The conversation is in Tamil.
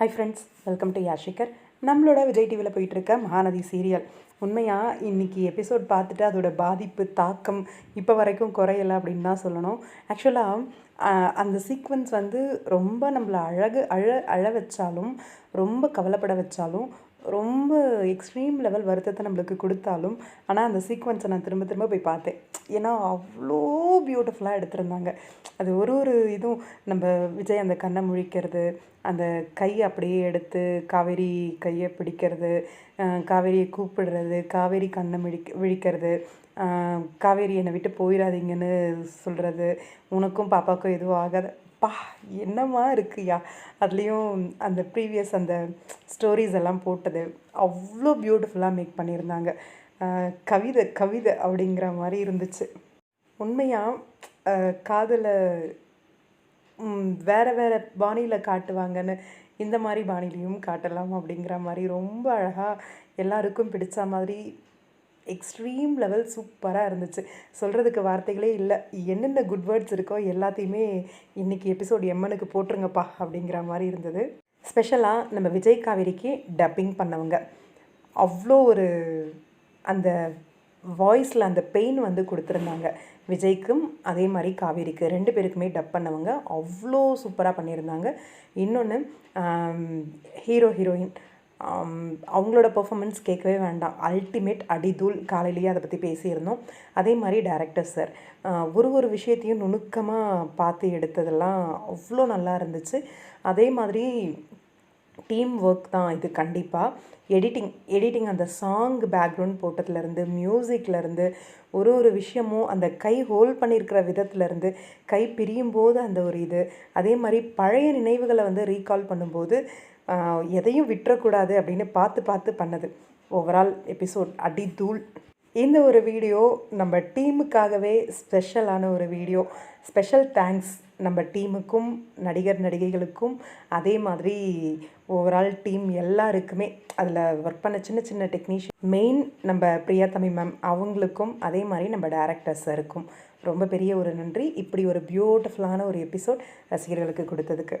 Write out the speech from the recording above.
ஹாய் ஃப்ரெண்ட்ஸ் வெல்கம் டு யாஷிகர் நம்மளோட விஜய் டிவியில் போயிட்டுருக்க மகாநதி சீரியல் உண்மையாக இன்றைக்கி எபிசோட் பார்த்துட்டு அதோட பாதிப்பு தாக்கம் இப்போ வரைக்கும் குறையலை அப்படின்னு தான் சொல்லணும். ஆக்சுவலாக அந்த சீக்வன்ஸ் வந்து ரொம்ப நம்மளை அழகு அழ அழ வச்சாலும் ரொம்ப கவலைப்பட வச்சாலும் ரொம்ப எக்ஸ்ட்ரீம் லெவல் வருத்தத்தை நம்மளுக்கு கொடுத்தாலும் ஆனால் அந்த சீக்வன்ஸை நான் திரும்ப திரும்ப போய் பார்த்தேன். ஏன்னா அவ்வளோ பியூட்டிஃபுல்லாக எடுத்திருந்தாங்க. அது ஒரு ஒரு இதுவும் நம்ம விஜய் அந்த கண்ணை முழிக்கிறது அந்த கை அப்படியே எடுத்து காவேரி கையை பிடிக்கிறது காவேரியை கூப்பிடுறது காவேரி கண்ணை மிழிக் விழிக்கிறது காவேரி என்னை விட்டு போயிடாதீங்கன்னு சொல்கிறது உனக்கும் பாப்பாவுக்கும் எதுவும் ஆகாத பா என்னம்மா இருக்குயா அதுலேயும் அந்த ப்ரீவியஸ் அந்த ஸ்டோரிஸ் எல்லாம் போட்டது அவ்வளோ பியூட்டிஃபுல்லாக மேக் பண்ணியிருந்தாங்க. கவிதை கவிதை அப்படிங்கிற மாதிரி இருந்துச்சு. உண்மையாக காதலை வேறு வேறு பாணியில் காட்டுவாங்கன்னு இந்த மாதிரி பாணிலையும் காட்டலாம் அப்படிங்கிற மாதிரி ரொம்ப அழகாக எல்லாருக்கும் பிடிச்ச மாதிரி எக்ஸ்ட்ரீம் லெவல் சூப்பராக இருந்துச்சு. சொல்கிறதுக்கு வார்த்தைகளே இல்லை. என்னென்ன குட் வேர்ட்ஸ் இருக்கோ எல்லாத்தையுமே இன்றைக்கி எபிசோட் எம்மனுக்கு போட்டுருங்கப்பா அப்படிங்கிற மாதிரி இருந்தது. ஸ்பெஷலாக நம்ம விஜய் காவேரிக்கு டப்பிங் பண்ணவங்க. அவ்வளோ ஒரு அந்த வாய்ஸில் அந்த பெயின் வந்து கொடுத்துருந்தாங்க. விஜய்க்கும் அதே மாதிரி காவேரிக்கு ரெண்டு பேருக்குமே டப் பண்ணவங்க. அவ்வளோ சூப்பராக பண்ணியிருந்தாங்க. இன்னொன்று ஹீரோ ஹீரோயின் அவங்களோட பர்ஃபாமன்ஸ் கேட்கவே வேண்டாம். அல்டிமேட் அடிதூள் காலையிலேயே அதை பற்றி பேசியிருந்தோம். அதே மாதிரி டேரக்டர் சார் ஒரு ஒரு விஷயத்தையும் நுணுக்கமாக பார்த்து எடுத்ததெல்லாம் அவ்வளோ நல்லா இருந்துச்சு. அதே மாதிரி டீம் ஒர்க் தான் இது கண்டிப்பாக எடிட்டிங் எடிட்டிங் அந்த சாங் பேக்ரவுண்ட் போட்டதுலேருந்து மியூசிக்லேருந்து ஒரு ஒரு விஷயமும் அந்த கை ஹோல்ட் பண்ணியிருக்கிற விதத்துலேருந்து கை பிரியும் போது அந்த ஒரு இது. அதே மாதிரி பழைய நினைவுகளை வந்து ரீகால் பண்ணும்போது எதையும் விட்டுறக்கூடாது அப்படின்னு பார்த்து பார்த்து பண்ணது. ஓவரால் எபிசோட் அடி தூள் இந்த ஒரு வீடியோ நம்ம டீமுக்காகவே ஸ்பெஷலான ஒரு வீடியோ ஸ்பெஷல் தேங்க்ஸ் நம்ம டீமுக்கும் நடிகர் நடிகைகளுக்கும் அதே மாதிரி ஓவரால் டீம் எல்லாருக்குமே. அதில் ஒர்க் பண்ண சின்ன சின்ன டெக்னீஷியன் மெயின் நம்ம பிரியா தமிழ் மேம் அவங்களுக்கும் அதே மாதிரி நம்ம டேரக்டர்ஸ் இருக்கும் ரொம்ப பெரிய ஒரு நன்றி. இப்படி ஒரு பியூட்டிஃபுல்லான ஒரு எபிசோட் ரசிகர்களுக்கு கொடுத்ததுக்கு.